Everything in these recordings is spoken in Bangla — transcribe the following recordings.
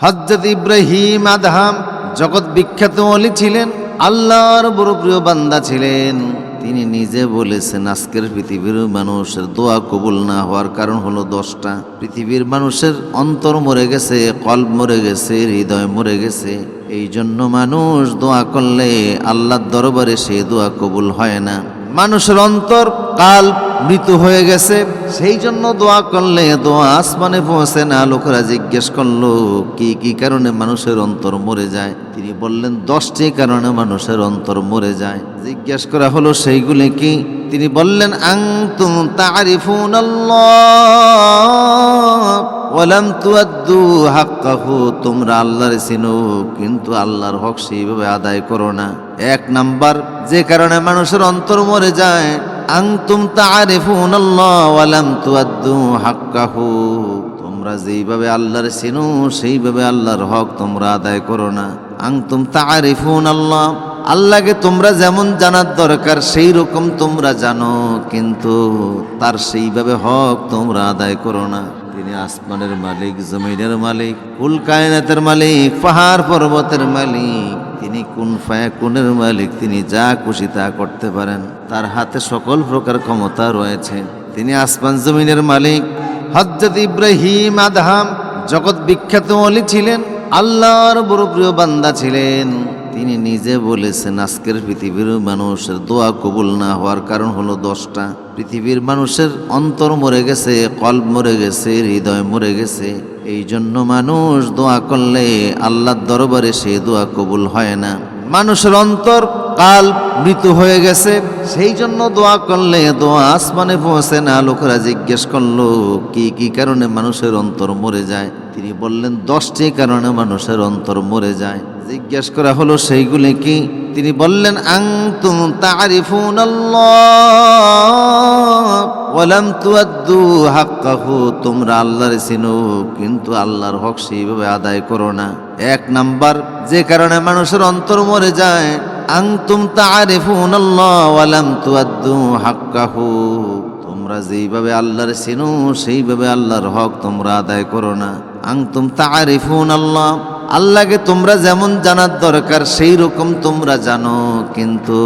হজরত ইব্রাহিম আদহাম জগৎ বিখ্যাত অলি ছিলেন, আল্লাহর বড় প্রিয় বান্দা ছিলেন। তিনি নিজে বলেছেন, আজকের পৃথিবীর মানুষের দোয়া কবুল না হওয়ার কারণ হলো দশটা। পৃথিবীর মানুষের অন্তর মরে গেছে কল্প মরে গেছে, হৃদয় মরে গেছে। এই জন্য মানুষ দোয়া করলে আল্লাহর দরবারে সে দোয়া কবুল হয় না। মানুষের অন্তর কাল মৃত হয়ে গেছে। সেই জন্য দোয়া করলে, দোয়া আসমানে পৌঁছে না, লোকেরা জিজ্ঞেস করল, কি কি কারণে মানুষের অন্তর মরে যায়? তিনি বললেন, দশটি কারণে মানুষের অন্তর মরে যায়। জিজ্ঞেস করা হলো, সেইগুলি কি? তিনি বললেন আং তুম তারিফুন তোমরা আল্লাহর চিনো, কিন্তু আল্লাহর হক সেইভাবে আদায় করো না। এক নাম্বার, যে কারণে মানুষের অন্তর মরে যায় আংতুম ওয়ালাম তোমরা যেইভাবে আল্লাহর চিনো, সেইভাবে আল্লাহর হক তোমরা আদায় করো না। আংতুম তারিফুন আল্লাহ আল্লাহকে তোমরা যেমন জানার দরকার সেই রকম তোমরা জানো, কিন্তু তার সেইভাবে হক তোমরা আদায় করো না। তিনি আসমানের মালিক, জমিনের মালিক, কুল কায়নাতের মালিক, পাহাড় পর্বতের মালিক। তিনি কোন ফায়া কোনের মালিক, তিনি যা খুশি তা করতে পারেন। তার হাতে সকল প্রকার ক্ষমতা রয়েছে। তিনি আসমান জমিনের মালিক। হজরত ইব্রাহিম আদহাম জগৎ বিখ্যাত অলি ছিলেন, আল্লাহর বড় প্রিয় বান্দা ছিলেন। তিনি নিজে বলেছেন, আজকের পৃথিবীর মানুষের দোয়া কবুল না হওয়ার কারণ হলো দশটা। পৃথিবীর মানুষের অন্তর মরে গেছে কল্প মরে গেছে, হৃদয় মরে গেছে। এই জন্য মানুষ দোয়া করলে আল্লাহর দরবারে সে দোয়া কবুল হয় না। মানুষের অন্তর কাল মৃত হয়ে গেছে। সেই জন্য দোয়া করলে দোয়া আসমানে পৌঁছে না, লোকেরা জিজ্ঞেস করল, কি কি কারণে মানুষের অন্তর মরে যায়? তিনি বললেন, দশটি কারণে মানুষের অন্তর মরে যায়। জিজ্ঞেস করা হলো, সেইগুলি কি? তিনি বললেন আং তুম তারিফুন তোমরা আল্লাহর চিনো, কিন্তু আল্লাহর হক সেইভাবে আদায় করো না। এক নাম্বার, যে কারণে মানুষের অন্তর মরে যায় আং তুম তারিফুন ওয়ালাম তুয়াদ্দু হাক্কাহু। তোমরা যেইভাবে আল্লাহর চিনো, সেইভাবে আল্লাহর হক তোমরা আদায় করো না। আং তুম তারিফুন আল্লাহ। আল্লাহকে তোমরা যেমন জানার দরকার সেই রকম তোমরা জানো, কিন্তু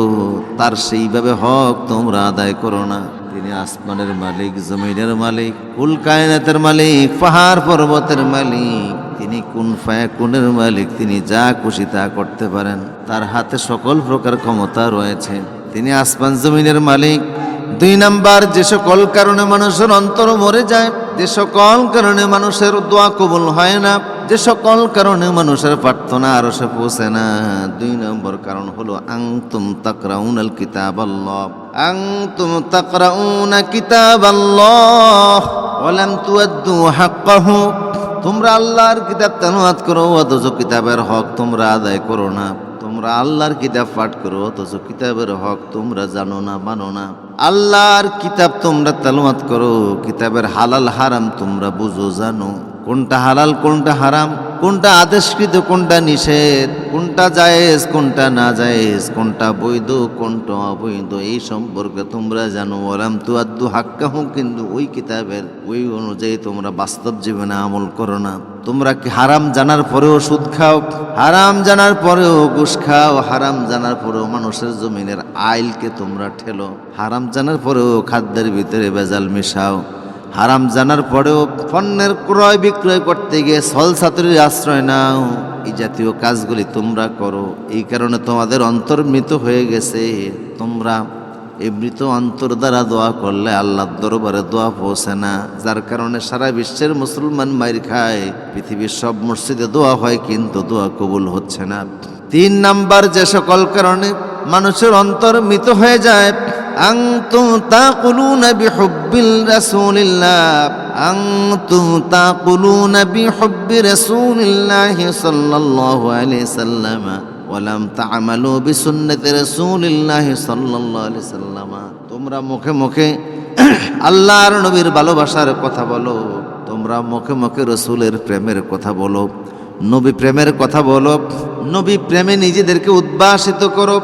তার সেইভাবে হক তোমরা আদায় করো না। তিনি আসমানের মালিক, জমিনের মালিক, কুল কায়নাতের মালিক, পাহাড় পর্বতের মালিক তিনি কোন ফায়া কোনের মালিক, তিনি যা খুশি তা করতে পারেন। তার হাতে সকল প্রকার ক্ষমতা রয়েছে। তিনি আসমান জমিনের মালিক। দুই নাম্বার, যে সকল কারণে মানুষের অন্তর মরে যায়, যে সকল কারণে মানুষের দোয়া কবুল হয় না, যে সকল কারণে মানুষের প্রার্থনা আরও সে পৌঁছে না। দুই নম্বর কারণ হলো আং তুম তাকরাউন আল কিতাব আল্লাহ আং তুম তাকরাউন কিতাব আল্লাহ ওয়ালাম তুয়াদ্দু হাক্কাহু। তোমরা আল্লাহর কিতাব তানুয়াত করো, অথচ কিতাবের হক তোমরা আদায় করো না। তোমরা আল্লাহর কিতাব পাঠ করো, অথচ কিতাবের হক তোমরা জানো না, মানো না। আল্লাহর কিতাব তোমরা তালুয়াত করো, কিতাবের হালাল হারাম তোমরা বুঝো, জানো। কোনটা হালাল, কোনটা হারাম, কোনটা আদেশকৃত, কোনটা নিষেধ, কোনটা জায়েজ, কোনটা না জায়েজ, কোনটা বৈধ, কোনটা অবৈধ, এই সম্পর্কে তোমরা জানো। ওরাম তু আদু হাক্কাহু, কিন্তু ওই কিতাবের ওই অনুযায়ী তোমরা বাস্তব জীবনে আমল করো না। তোমরা কি হারাম জানার পরেও সুদ খাও? হারাম জানার পরেও ঘুষ খাও? হারাম জানার পরেও মানুষের জমিনের আইলকে তোমরা ঠেলো? হারাম জানার পরেও খাদ্যের ভিতরে বেজাল মিশাও? হারাম জানার পরেও পণ্যের ক্রয় বিক্রয় করতে গিয়ে সল ছাত্রীর আশ্রয় নাও। এই জাতীয় কাজগুলি তোমরা করো। এই কারণে তোমাদের অন্তর মৃত হয়ে গেছে। তোমরা এই মৃত অন্তর দ্বারা দোয়া করলে আল্লাহর দরবারে দোয়া পৌঁছে না। যার কারণে সারা বিশ্বের মুসলমান মায়ের খায়। পৃথিবীর সব মসজিদে দোয়া হয় কিন্তু দোয়া কবুল হচ্ছে না। তিন নাম্বার যে সকল কারণে মানুষের অন্তর মৃত হয়ে যায় أنتم تقولون بحب رسول الله أنتم تقولون بحب رسول الله صلى الله عليه وسلم ولم تعملوا بسنة رسول الله صلى الله عليه وسلم তোমরা মুখে মুখে আল্লাহর নবীর ভালোবাসার কথা বলো তোমরা মুখে মুখে রসুলের প্রেমের কথা বলো নবী প্রেমের কথা বলো, নবী প্রেমে নিজেদেরকে উদ্ভাসিত করো,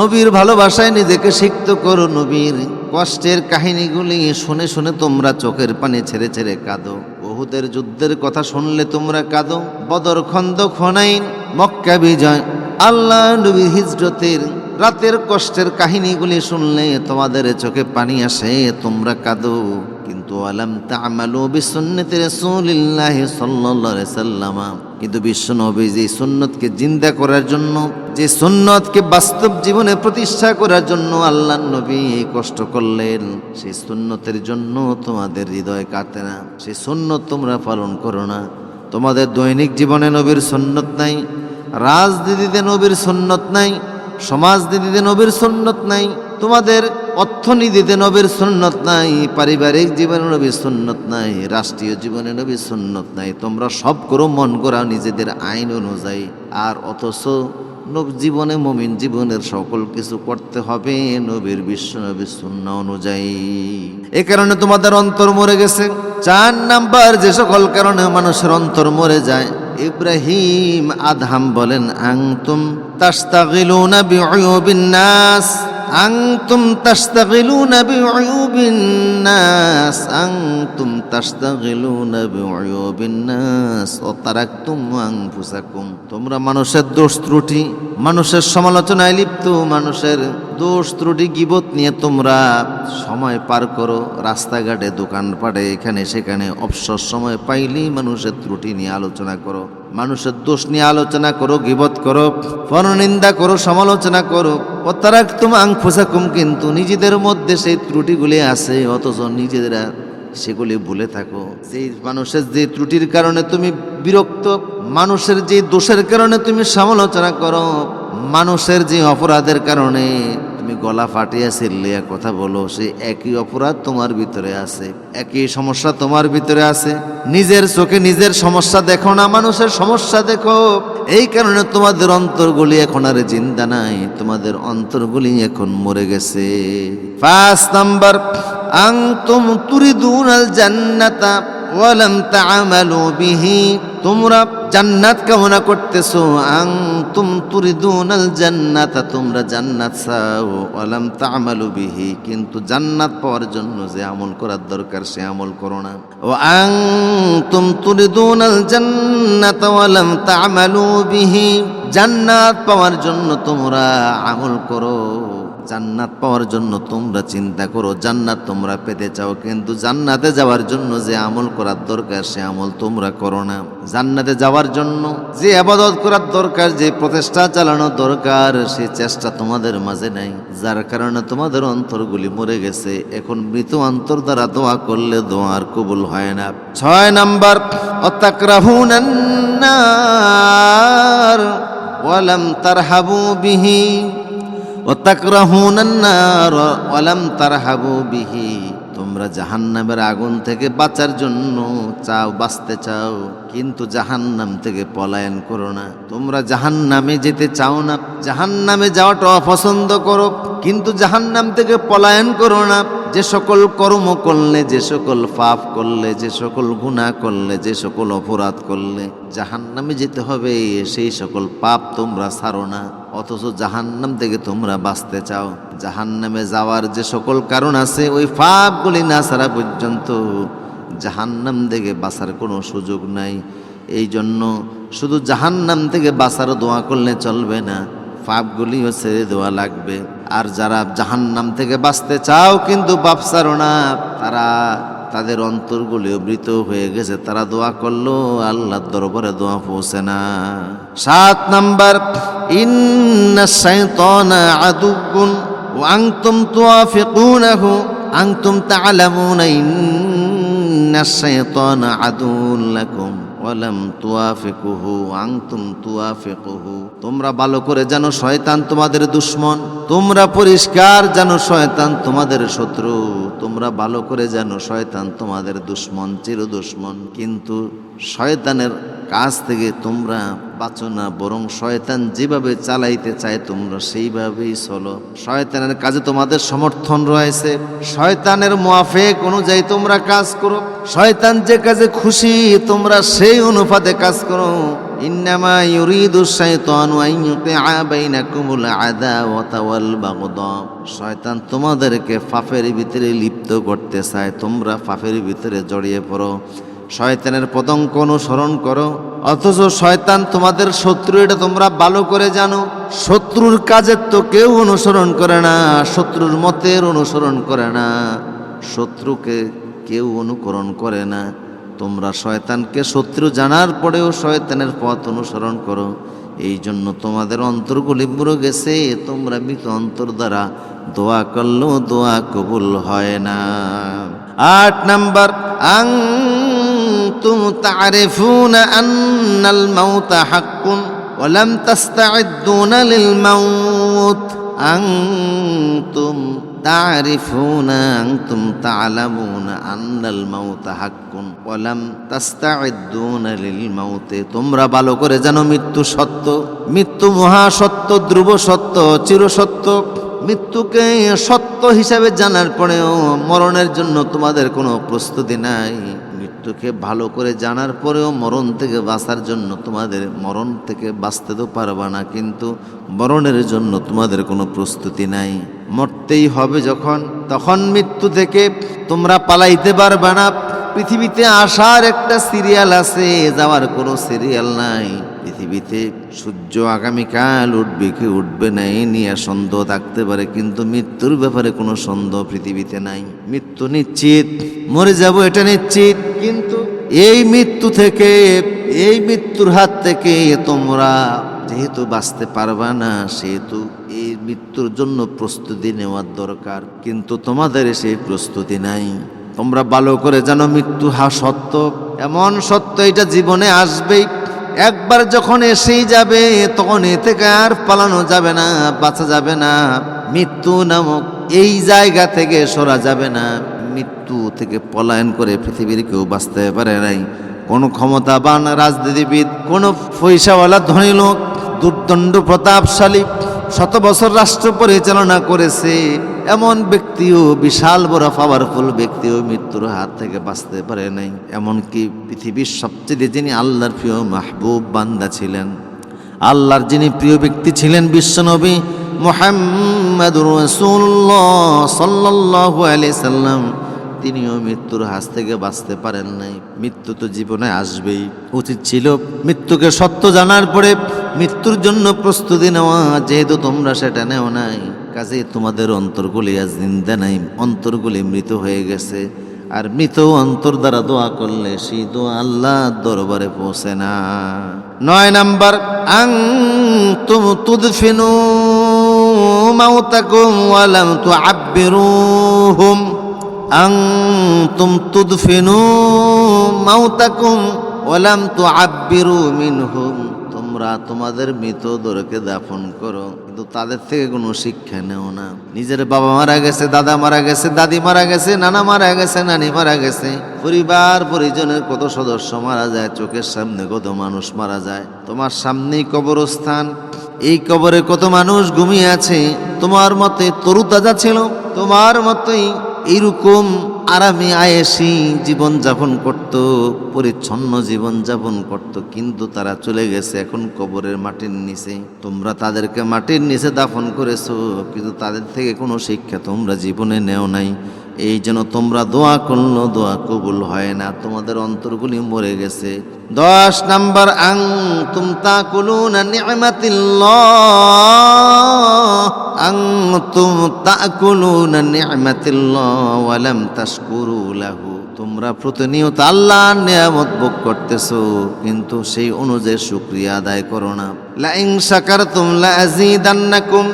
নবীর ভালোবাসায় নিজেকে সিক্ত করো, নবীর কষ্টের কাহিনীগুলি শুনে শুনে তোমরা চোখের পানি ছেড়ে ছেড়ে কাঁদো। বহুদের যুদ্ধের কথা শুনলে তোমরা কাঁদো। বদর খন্দ খনাইন, মক্কা বিজয়, আল্লাহ নবী হিজরতের রাতের কষ্টের কাহিনীগুলি শুনলে তোমাদের চোখে পানি আসে, তোমরা কাঁদো। আলাম তামালু বিসুন্নতি রাসূলিল্লাহি সাল্লাল্লাহু আলাইহি সাল্লাম। কিন্তু বিশ্ব নবী যে সুন্নতকে জিন্দা করার জন্য, যে সুন্নতকে বাস্তব জীবনে প্রতিষ্ঠা করার জন্য আল্লাহ নবী কষ্ট করলেন, সেই সুন্নতের জন্য তোমাদের হৃদয় কাঁদে না। সেই সুন্নত তোমরা পালন করো না। তোমাদের দৈনিক জীবনে নবীর সুন্নত নাই, রাজনীতিতে নবীর সুন্নত নাই, সমাজনীতিতে নবীর সুন্নত নাই তোমাদের অর্থনীতিতে নবীর সুন্নত নাই, পারিবারিক জীবনে নবীর সুন্নত নাই, রাষ্ট্রীয় জীবনে নবীর সুন্নত নাই। তোমরা সব করো, মন করা নিজেদের আইন অনুযায়ী। আর অথচ জীবনে, মমিন জীবনের সকল কিছু করতে হবে নবীর বিশ্ব, নবীর শূন্য অনুযায়ী। এ কারণে তোমাদের অন্তর মরে গেছে। চার নাম্বার, যে সকল কারণে মানুষের অন্তর মরে যায়, ইব্রাহিম আদহাম বলেন আংতুম তাস্তাগিলুনা বিউবিন নাস। আংতুম তাস্তাগিলুনা বিউবিন নাস আংতুম তাস্তাগিলুনা বিউবিন নাস ও তারাকতুম আনফুসাকুম। তোমরা মানুষের দোষ ত্রুটি, মানুষের সমালোচনায় লিপ্ত, মানুষের দোষ ত্রুটি, গিবত নিয়ে তোমরা সময় পার করো, রাস্তাঘাটে, দোকানপাটে, এখানে সেখানে, অবসর সময় পাইলেই মানুষের ত্রুটি নিয়ে আলোচনা করো। মানুষের দোষ নিয়ে আলোচনা করো, গিবত করো, পরনিন্দা করো, সমালোচনা করো। ও তারা তোমা আংফোসাকুম কিন্তু নিজেদের মধ্যে সেই ত্রুটিগুলি আছে, অথচ নিজেরা সেগুলি ভুলে থাকো। যেই মানুষের যে ত্রুটির কারণে তুমি বিরক্ত, মানুষের যে দোষের কারণে তুমি সমালোচনা করো, মানুষের যে অপরাধের কারণে তুমি গলা ফাটিয়া চিল্লিয়া কথা বলো সেই একই অপরাধ তোমার ভিতরে আছে। একই সমস্যা তোমার ভিতরে আছে। নিজের চোখে নিজের সমস্যা দেখো না, মানুষের সমস্যা দেখো। এই কারণে তোমাদের অন্তরগুলি এখন আর জিন্দা নাই, তোমাদের অন্তরগুলি এখন মরে গেছে। পাঁচ নাম্বার আংতুম তুরিদুনাল জান্নাতা। ওয়ালাম তা'মালু বিহি, তোমরা জান্নাত কামনা করতেছো আং তুম তুরিদুনাল জান্নাতা, তোমরা জান্নাত চাও, ওয়ালাম তা'মালু বিহি, কিন্তু জান্নাত পাওয়ার জন্য যে আমল করার দরকার, সে আমল করো না। ও আং তুম তুরিদুনাল জান্নাতা, ওয়ালাম তা'মালু বিহি, জান্নাত পাওয়ার জন্য তোমরা আমল করো। জান্নাত পাওয়ার জন্য তোমরা চিন্তা করো, জান্নাত তোমরা পেতে চাও, কিন্তু জান্নাতে যাওয়ার জন্য যে আমল করার দরকার, সে আমল তোমরা করো না। জান্নাতে যাওয়ার জন্য যে আবাদত করার দরকার, যে প্রচেষ্টা চালানো দরকার, সে চেষ্টা তোমাদের মাঝে নাই। যার কারণে তোমাদের অন্তরগুলি মরে গেছে। এখন মৃত অন্তর দ্বারা দোয়া করলে দোয়ার কবুল হয় না। ছয় নাম্বার অতাকরাহুনান্নার ওয়ালাম তারহাবু বিহি। বিহি, তোমরা জাহান্নামের আগুন থেকে বাঁচার জন্য চাও, বাঁচতে চাও, কিন্তু জাহান্নাম থেকে পলায়ন করো না। তোমরা জাহান্নামে যেতে চাও না, জাহান্নামে যাওয়াটা অপছন্দ করো, কিন্তু জাহান্নাম থেকে পলায়ন করো না। যে সকল কর্ম করলে, যে সকল পাপ করলে, যে সকল গুণা করলে, যে সকল অপরাধ করলে, জাহান্নামে যেতে হবে, সেই সকল পাপ তোমরা সারো না। অথচ জাহান্নাম থেকে তোমরা বাঁচতে চাও। জাহান্নামে যাওয়ার যে সকল কারণ আছে, ওই পাপগুলি না ছাড়া পর্যন্ত জাহান্নাম থেকে বাঁচার কোনো সুযোগ নাই। এই জন্য শুধু জাহান্নাম থেকে বাঁচার দোয়া করলে চলবে না পাপগুলিও ছেড়ে দেওয়া লাগবে। আর যারা জাহান্নাম থেকে বাঁচতে চাও কিন্তু বাপসারো না, তারা তাদের অন্তরগুলিও মৃত হয়ে গেছে, তারা দোয়া করল, আল্লাহর দরবারে দোয়া পৌঁছে না। সাত নাম্বার লাকুম ওয়ালাম তোমরা ভালো করে জানো শয়তান তোমাদের দুশ্মন, তোমরা পরিষ্কার জানো শয়তান তোমাদের শত্রু। তোমরা ভালো করে জানো শয়তান তোমাদের দুশ্মন চির দুশ্মন কিন্তু শয়তানের কাছ থেকে তোমরা বাঁচো না, বরং শয়তান যেভাবে চালাইতে চায় তোমরা সেইভাবেই চলো। শয়তানের কাজে তোমাদের সমর্থন রয়েছে। শয়তানের মুয়াফেক অনুযায়ী তোমরা কাজ করো। শয়তান যে কাজে খুশি, তোমরা সেই অনুপাতে কাজ করো। শয়তান তোমাদেরকে ফাফের ভিতরে লিপ্ত করতে চায়। তোমরা ফাফের ভিতরে জড়িয়ে পড়ো। শয়তানের পদঙ্ক অনুসরণ করো। অথচ শয়তান তোমাদের শত্রু, এটা তোমরা ভালো করে জানো। শত্রুর কাজের তো কেউ অনুসরণ করে না, শত্রুর মতের অনুসরণ করে না। শত্রুকে কেউ অনুকরণ করে না। তোমরা শয়তানকে শত্রু জানার পরেও শয়তানের পথ অনুসরণ করো। এই জন্য তোমাদের অন্তরগুলি বুড়ো গেছে, তোমরা মৃত অন্তর দ্বারা দোয়া করলেও দোয়া কবুল হয় না। আট নাম্বার, আং كنتم تعرفون أن الموت حق ولم تستعدون للموت মাউত। تعرفون أنتم تعلمون أن الموت حق ولم تستعدون للموت লিল মাউতে। তোমরা ভালো করে জানো মৃত্যু সত্য, মৃত্যু মহা সত্য, ধ্রুব সত্য চিরসত্য মৃত্যুকে সত্য হিসাবে জানার পরেও মরণের জন্য তোমাদের কোনো প্রস্তুতি নাই। মৃত্যুকে ভালো করে জানার পরেও মরণ থেকে বাঁচার জন্য তোমাদের মরণ থেকে বাঁচতে তো পারবা না, কিন্তু মরণের জন্য তোমাদের কোনো প্রস্তুতি নাই। মরতেই হবে যখন, তখন মৃত্যু থেকে তোমরা পালাইতে পারবা না। পৃথিবীতে আসার একটা সিরিয়াল আছে, যাওয়ার কোনো সিরিয়াল নাই। পৃথিবীতে সূর্য আগামীকাল উঠবে কি উঠবে না এই নিয়ে সন্দেহ থাকতে পারে, কিন্তু মৃত্যুর ব্যাপারে কোনো সন্দেহ পৃথিবীতে নাই। মৃত্যু নিশ্চিত, মরে যাব এটা নিশ্চিত। কিন্তু এই মৃত্যু থেকে, এই মৃত্যুর হাত থেকে তোমরা যেহেতু বাঁচতে পারবা না, সেহেতু এই মৃত্যুর জন্য প্রস্তুতি নেওয়ার দরকার। কিন্তু তোমাদের সেই প্রস্তুতি নাই। তোমরা ভালো করে জানো মৃত্যু হা সত্য। এমন সত্য এটা জীবনে আসবেই। একবার যখন এসেই যাবে, তখন এ থেকে আর পালানো যাবে না, বাঁচা যাবে না। মৃত্যু নামক এই জায়গা থেকে সরা যাবে না। মৃত্যু থেকে পলায়ন করে পৃথিবীর কেউ বাঁচতে পারে নাই। কোনো ক্ষমতাবান রাজনীতিবিদ, কোনো পয়সাওয়ালা ধনী লোক, দুর্দণ্ড প্রতাপশালী, শত বছর রাষ্ট্র পরিচালনা করেছে, এমন ব্যক্তিও, বিশাল বড় পাওয়ারফুল ব্যক্তিও মৃত্যুর হাত থেকে বাঁচতে পারে নাই। এমনকি পৃথিবীর সবচেয়ে যিনি আল্লাহর প্রিয় মাহবুব বান্দা ছিলেন। আল্লাহর যিনি প্রিয় ব্যক্তি ছিলেন বিশ্বনবী মোহাম্মদুর রসুল্লাহ সাল্লাল্লাহু আলাইহি সাল্লাম, তিনিও মৃত্যুর হাত থেকে বাঁচতে পারেন নাই। মৃত্যু তো জীবনে আসবেই। উচিত ছিল মৃত্যুকে সত্য জানার পরে মৃত্যুর জন্য প্রস্তুতি নেওয়া, যেহেতু তোমরা সেটা নেও নাই। কাজে তোমাদের অন্তরগুলি আজ জিন্দা নাই, অন্তরগুলি মৃত হয়ে গেছে। আর মৃত অন্তর দ্বারা দোয়া করলে সেই দোয়া আল্লাহ দরবারে পৌঁছে না। নয় নাম্বার আং তুম তুদফিনু মাউতাকুম ওয়ালাম তু আব্বিরুহুম আং তুম তুদফিনু মাউতাকুম ওয়ালাম তু আব্বিরু মিনহুম। তোমরা তোমাদের মৃতদেরকে দাফন করো। কিন্তু তাদের থেকে কোনো শিক্ষা নেও না। নিজের বাবা মারা গেছে, দাদা মারা গেছে, দাদি মারা গেছে, নানা মারা গেছে, নানি মারা গেছে। পরিবার, পরিজনের কত সদস্য মারা যায়, চোখের সামনে কত মানুষ মারা যায়। তোমার সামনেই কবরস্থান। এই কবরে কত মানুষ ঘুমিয়ে আছে। তোমার মতে তরুতাজা ছিল। তোমার মতোই এইরকম আরামে আয়েসি জীবন যাপন করত, পরিচ্ছন্ন জীবন যাপন করত, কিন্তু তারা চলে গেছে এখন কবরের মাটির নিচে। তোমরা তাদেরকে মাটির নিচে দাফন করেছ, কিন্তু তাদের থেকে কোনো শিক্ষা তোমরা জীবনে নেও নাই। এই যেন তোমরা দোয়া করল দোয়া কবুল হয় না, তোমাদের অন্তরগুলি মরে গেছে। দশ নাম্বার, আং তুম তা কুলুন আং তুম তা কুলুন ওয়ালাম তাশকুরু লাহু। তোমরা প্রতিনিয়ত আল্লাহর নিয়ামত ভোগ করতেছো, কিন্তু সেই অনুযায়ী শুক্রিয়া আদায় করো না। লাইং শাকারতুম লাযীদান্নাকুম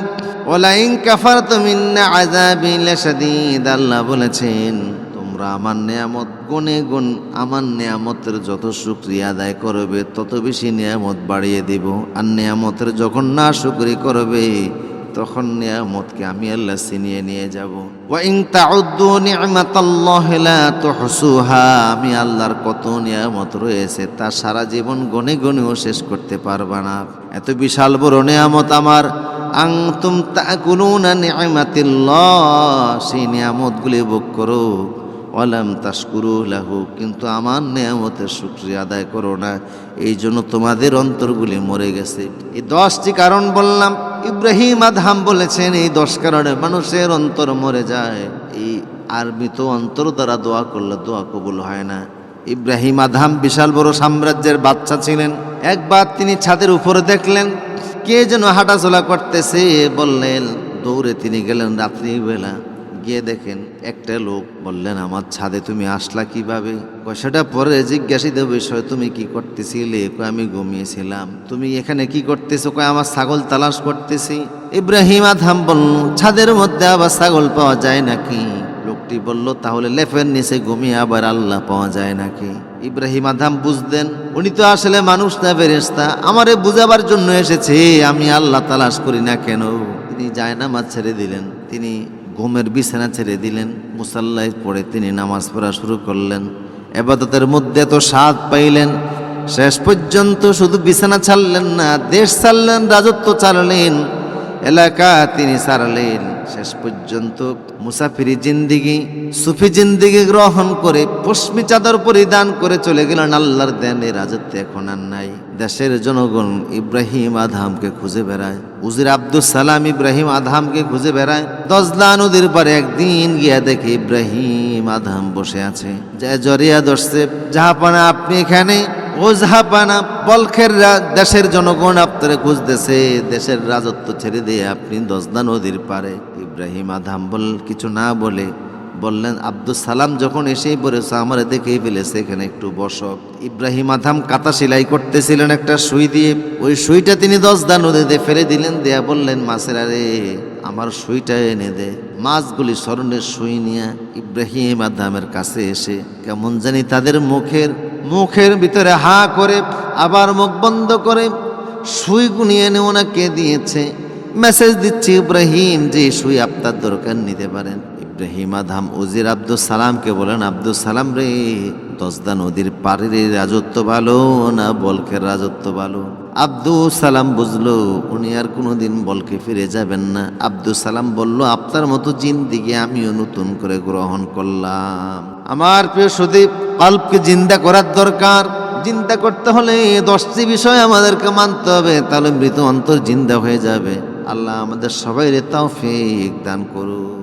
ওলাইং কাফারতুম তুমিন্না আযাবি লাশাদীদ, আল্লাহ বলেছেন, তোমরা আমার নিয়ামত গুণে গুণ আমার নিয়ামতের যত শুক্রিয়া আদায় করবে, তত বেশি নিয়ামত বাড়িয়ে দিব। আর নিয়ামতের যখন না শুক্রি করবে তখন নিয়ামতকে আমি আল্লাহ ছিনিয়ে নিয়ে যাব। আমি আল্লাহর কত নিয়ামত রয়েছে তা সারা জীবন গনে গনেও শেষ করতে পারবা না। এত বিশাল বড় নিয়ামত আমার। আং তুম তাকুলুনা নি'মাতিল্লাহ, সেই নিয়ামতগুলি ভোগ করো। ওয়ালাম তাস্কুরু লাহু, কিন্তু আমার নিয়ামতের শুক্রিয়া আদায় করো না। এই জন্য তোমাদের অন্তরগুলি মরে গেছে। এই দশটি কারণ বললাম। ইব্রাহিম আদহাম বলেছেন, এই দশ কারণে মানুষের অন্তর মরে যায়। এই আরবি তো অন্তর দ্বারা দোয়া করলে দোয়া কবুল হয় না। ইব্রাহিম আধাম বিশাল বড় সাম্রাজ্যের বাচ্চা ছিলেন। একবার তিনি ছাদের উপরে দেখলেন, কে যেন হাঁটাচলা করতেছে। বললেন, দৌড়ে তিনি গেলেন রাত্রিবেলা। গিয়ে দেখেন একটা লোক বললেন, আমার ছাদে তুমি আসলা কীভাবে? সেটা পরে জিজ্ঞাসিত বিষয়, তুমি কি করতেছিলে? আমি ঘুমিয়েছিলাম। তুমি এখানে কি করতেছো? কয়, আমার ছাগল তালাশ করতেছি। ইব্রাহিম আধাম বলল, ছাদের মধ্যে আবার ছাগল পাওয়া যায় নাকি? লোকটি বলল, তাহলে লেফের নিচে ঘুমিয়ে আবার আল্লাহ পাওয়া যায় নাকি? ইব্রাহিম আধাম বুঝতেন, উনি তো আসলে মানুষ না ফেরেস্তা আমারে বুঝাবার জন্য এসেছে, আমি আল্লাহ তালাশ করি না কেন? তিনি যায় নামাজ ছেড়ে দিলেন। তিনি ঘুমের বিছানা ছেড়ে দিলেন, মুসাল্লায় পড়ে তিনি নামাজ পড়া শুরু করলেন। এবাদতের মধ্যে তো স্বাদ পাইলেন, শেষ পর্যন্ত শুধু বিছানা ছাড়লেন না, দেশ ছাড়লেন, রাজত্ব চালালেন এলাকা তিনি সারলেন। শেষ পর্যন্ত মুসাফিরি জিন্দিগি, সুফি জিন্দিগি গ্রহণ করে পশ্মি চাদর পরিধান করে চলে গেলেন আল্লাহর দেনে। রাজত্ব এখন আর নাই। দেশের জনগণ ইব্রাহিম আধামকে খুঁজে বেড়ায়। উজির আব্দুল সালাম ইব্রাহিম আধামকে খুঁজে বেড়ায়। দজলা নদীর পরে একদিন গিয়া দেখে ইব্রাহিম আধাম বসে আছে। যে জরিয়া দর্শে জাহাপানা আপনি এখানে ও জাহাপানা বলখের দেশের জনগণ আপনারে খুঁজতেছে, দেশের রাজত্ব ছেড়ে দিয়ে আপনি দজদা নদীর পারে ইব্রাহিম আধাম বল, কিছু না বলে বললেন আব্দুল সালাম যখন এসেই পড়েছে আমার দেখেই ফেলেছে, এখানে একটু বসক ইব্রাহিম আধাম কাতা সেলাই করতেছিলেন একটা সুই দিয়ে। ওই সুইটা তিনি দজদা নদীতে ফেলে দিলেন, দেয়া বললেন, মাছের আরে, আমার সুইটা এনে দে। মাছগুলি স্মরণের সুই নিয়ে ইব্রাহিম আদামের কাছে এসে কেমন জানি তাদের মুখের মুখের ভিতরে হা করে আবার মুখ বন্ধ করে সুই গুনিয়ে এনে ওনাকে দিয়েছে। মেসেজ দিচ্ছে, ইব্রাহিম, যে সুই আপনার দরকার নিতে পারেন। ইব্রাহিম আধাম উজির আব্দুল সালামকে বলেন আব্দুল সালাম রে, দশদা নদীর পাড়ের রাজত্ব ভালো না বলকের রাজত্ব ভালো? আব্দুল সালাম বুঝলো, উনি আর কোনোদিন বলকে ফিরে যাবেন না। আব্দুল সালাম বলল, আপনার মতো জিন্দিগি আমিও নতুন করে গ্রহণ করলাম। আমার প্রিয় সুদীপ, কল্পকে জিন্দা করার দরকার। চিন্তা করতে হলে দশটি বিষয় আমাদেরকে মানতে হবে, তাহলে মৃত অন্তর জিন্দা হয়ে যাবে। আল্লাহ আমাদের সবাই রে তাও দান করুন